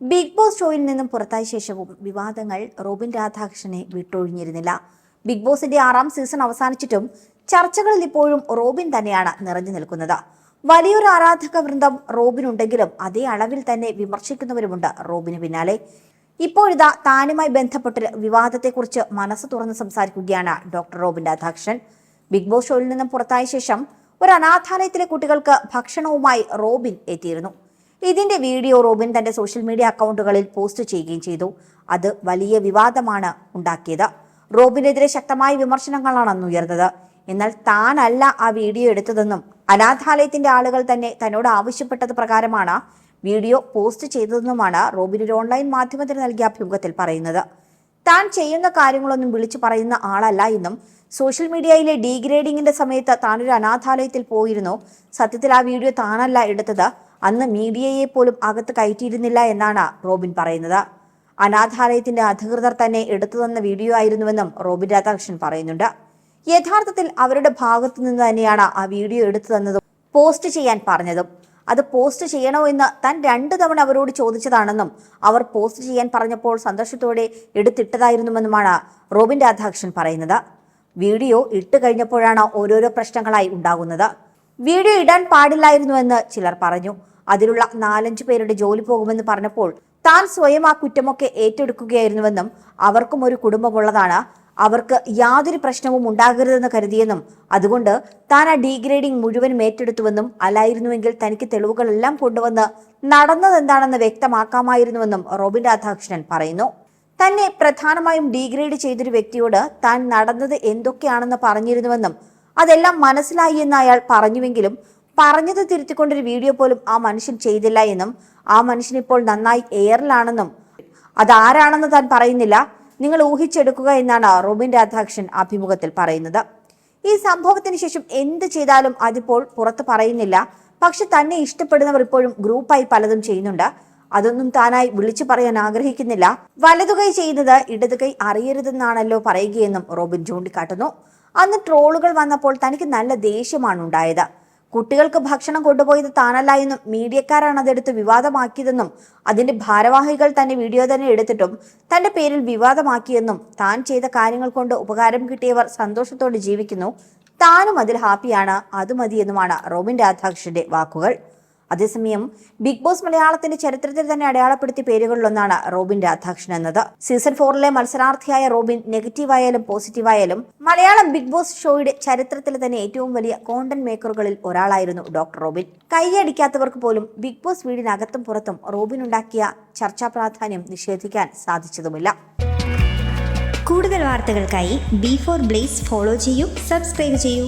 Big Boss ഷോയിൽ നിന്നും പുറത്തായ ശേഷവും വിവാദങ്ങൾ റോബിൻ രാധാകൃഷ്ണനെ വിട്ടൊഴിഞ്ഞിരുന്നില്ല. ബിഗ് ബോസിന്റെ ആറാം സീസൺ അവസാനിച്ചിട്ടും ചർച്ചകളിൽ ഇപ്പോഴും റോബിൻ തന്നെയാണ് നിറഞ്ഞു നിൽക്കുന്നത്. വലിയൊരു ആരാധക വൃന്ദം റോബിൻ ഉണ്ടെങ്കിലും അതേ അളവിൽ തന്നെ വിമർശിക്കുന്നവരുമുണ്ട് റോബിന് പിന്നാലെ. ഇപ്പോഴിതാ താനുമായി ബന്ധപ്പെട്ട വിവാദത്തെക്കുറിച്ച് മനസ്സ് തുറന്ന് സംസാരിക്കുകയാണ് doctor Robin Radhakrishnan. Big Boss ഷോയിൽ നിന്നും പുറത്തായ ശേഷം ഒരു അനാഥാലയത്തിലെ കുട്ടികൾക്ക് ഭക്ഷണവുമായി റോബിൻ എത്തിയിരുന്നു. ഇതിന്റെ വീഡിയോ റോബിൻ തന്റെ സോഷ്യൽ മീഡിയ അക്കൗണ്ടുകളിൽ പോസ്റ്റ് ചെയ്യുകയും ചെയ്തു. അത് വലിയ വിവാദമാണ് ഉണ്ടാക്കിയത്. റോബിനെതിരെ ശക്തമായ വിമർശനങ്ങളാണ് അന്ന് ഉയർന്നത്. എന്നാൽ താനല്ല ആ വീഡിയോ എടുത്തതെന്നും അനാഥാലയത്തിന്റെ ആളുകൾ തന്നെ തന്നോട് ആവശ്യപ്പെട്ടത് പ്രകാരമാണ് വീഡിയോ പോസ്റ്റ് ചെയ്തതെന്നുമാണ് റോബിൻ ഒരു ഓൺലൈൻ മാധ്യമത്തിന് നൽകിയ അഭിമുഖത്തിൽ പറയുന്നത്. താൻ ചെയ്യുന്ന കാര്യങ്ങളൊന്നും വിളിച്ചു പറയുന്ന ആളല്ല എന്നും സോഷ്യൽ മീഡിയയിലെ ഡീഗ്രേഡിങ്ങിന്റെ സമയത്ത് താനൊരു അനാഥാലയത്തിൽ പോയിരുന്നു. സത്യത്തിൽ ആ വീഡിയോ താനല്ല എടുത്തത്. അന്ന് മീഡിയയെ പോലും അകത്ത് കയറ്റിയിരുന്നില്ല എന്നാണ് റോബിൻ പറയുന്നത്. അനാഥാലയത്തിന്റെ അധികൃതർ തന്നെ എടുത്തു തന്ന വീഡിയോ ആയിരുന്നുവെന്നും റോബിൻ രാധാകൃഷ്ണൻ പറയുന്നുണ്ട്. യഥാർത്ഥത്തിൽ അവരുടെ ഭാഗത്തു നിന്ന് തന്നെയാണ് ആ വീഡിയോ എടുത്തു തന്നതും പോസ്റ്റ് ചെയ്യാൻ പറഞ്ഞതും. അത് പോസ്റ്റ് ചെയ്യണോ എന്ന് താൻ രണ്ട് തവണ അവരോട് ചോദിച്ചതാണെന്നും അവർ പോസ്റ്റ് ചെയ്യാൻ പറഞ്ഞപ്പോൾ സന്തോഷത്തോടെ എടുത്തിട്ടതായിരുന്നുവെന്നുമാണ് റോബിൻ രാധാകൃഷ്ണൻ പറയുന്നത്. വീഡിയോ ഇട്ട് കഴിഞ്ഞപ്പോഴാണ് ഓരോരോ പ്രശ്നങ്ങളായി ഉണ്ടാകുന്നത്. വീഡിയോ ഇടാൻ പാടില്ലായിരുന്നുവെന്ന് ചിലർ പറഞ്ഞു. അതിലുള്ള നാലഞ്ചു പേരുടെ ജോലി പോകുമെന്ന് പറഞ്ഞപ്പോൾ താൻ സ്വയം ആ കുറ്റമൊക്കെ ഏറ്റെടുക്കുകയായിരുന്നുവെന്നും അവർക്കും ഒരു കുടുംബമുള്ളതാണ്. അവർക്ക് യാതൊരു പ്രശ്നവും ഉണ്ടാകരുതെന്ന് കരുതിയെന്നും അതുകൊണ്ട് താൻ ആ ഡീഗ്രേഡിംഗ് മുഴുവനും ഏറ്റെടുത്തുവെന്നും അല്ലായിരുന്നുവെങ്കിൽ തനിക്ക് തെളിവുകളെല്ലാം കൊണ്ടുവന്ന് നടന്നതെന്താണെന്ന് വ്യക്തമാക്കാമായിരുന്നുവെന്നും റോബിൻ രാധാകൃഷ്ണൻ പറയുന്നു. തന്നെ പ്രധാനമായും ഡീഗ്രേഡ് ചെയ്തൊരു വ്യക്തിയോട് താൻ നടന്നത് എന്തൊക്കെയാണെന്ന് പറഞ്ഞിരുന്നുവെന്നും അതെല്ലാം മനസ്സിലായി എന്ന് അയാൾ പറഞ്ഞുവെങ്കിലും പറഞ്ഞത് തിരുത്തിക്കൊണ്ടൊരു വീഡിയോ പോലും ആ മനുഷ്യൻ ചെയ്തില്ല എന്നും ആ മനുഷ്യൻ ഇപ്പോൾ നന്നായി എയറിലാണെന്നും അതാരാണെന്ന് താൻ പറയുന്നില്ല. നിങ്ങൾ ഊഹിച്ചെടുക്കുക എന്നാണ് റോബിൻ രാധാകൃഷ്ണൻ അഭിമുഖത്തിൽ പറയുന്നത്. ഈ സംഭവത്തിന് ശേഷം എന്ത് ചെയ്താലും അതിപ്പോൾ പുറത്ത് പറയുന്നില്ല. പക്ഷെ തന്നെ ഇഷ്ടപ്പെടുന്നവർ ഇപ്പോഴും ഗ്രൂപ്പായി പലതും ചെയ്യുന്നുണ്ട്. അതൊന്നും താനായി വിളിച്ചു പറയാൻ ആഗ്രഹിക്കുന്നില്ല. വലതുകൈ ചെയ്യുന്നത് ഇടതുകൈ അറിയരുതെന്നാണല്ലോ പറയുകയെന്നും റോബിൻ ചൂണ്ടിക്കാട്ടുന്നു. അന്ന് ട്രോളുകൾ വന്നപ്പോൾ തനിക്ക് നല്ല ദേഷ്യമാണ് ഉണ്ടായത്. കുട്ടികൾക്ക് ഭക്ഷണം കൊണ്ടുപോയത് താനല്ല എന്നും മീഡിയക്കാരാണ് അതെടുത്ത് വിവാദമാക്കിയതെന്നും അതിന്റെ ഭാരവാഹികൾ തന്നെ വീഡിയോ തന്നെ എടുത്തിട്ടും തന്റെ പേരിൽ വിവാദമാക്കിയെന്നും താൻ ചെയ്ത കാര്യങ്ങൾ കൊണ്ട് ഉപകാരം കിട്ടിയവർ സന്തോഷത്തോടെ ജീവിക്കുന്നു. താനും അതിൽ ഹാപ്പിയാണ് അത് മതിയെന്നുമാണ് റോബിൻ രാധാകൃഷ്ണന്റെ വാക്കുകൾ. അതേസമയം ബിഗ് ബോസ് മലയാളത്തിന്റെ ചരിത്രത്തിൽ തന്നെ അടയാളപ്പെടുത്തിയ പേരുകളിലൊന്നാണ് റോബിൻ രാധാകൃഷ്ണൻ എന്നത്. സീസൺ ഫോറിലെ മത്സരാർത്ഥിയായ റോബിൻ നെഗറ്റീവായാലും പോസിറ്റീവായാലും മലയാളം ബിഗ് ബോസ് ഷോയുടെ ചരിത്രത്തിൽ തന്നെ ഏറ്റവും വലിയ കോണ്ടന്റ് മേക്കറുകളിൽ ഒരാളായിരുന്നു ഡോക്ടർ റോബിൻ. കൈയടിക്കാത്തവർക്ക് പോലും ബിഗ് ബോസ് വീടിനകത്തും പുറത്തും റോബിൻ ഉണ്ടാക്കിയ ചർച്ചാ പ്രാധാന്യം നിഷേധിക്കാൻ സാധിച്ചതുമില്ല. കൂടുതൽ വാർത്തകൾക്കായി ബി ഫോർ ബ്ലേസ് ഫോളോ ചെയ്യൂ സബ്സ്ക്രൈബ് ചെയ്യൂ.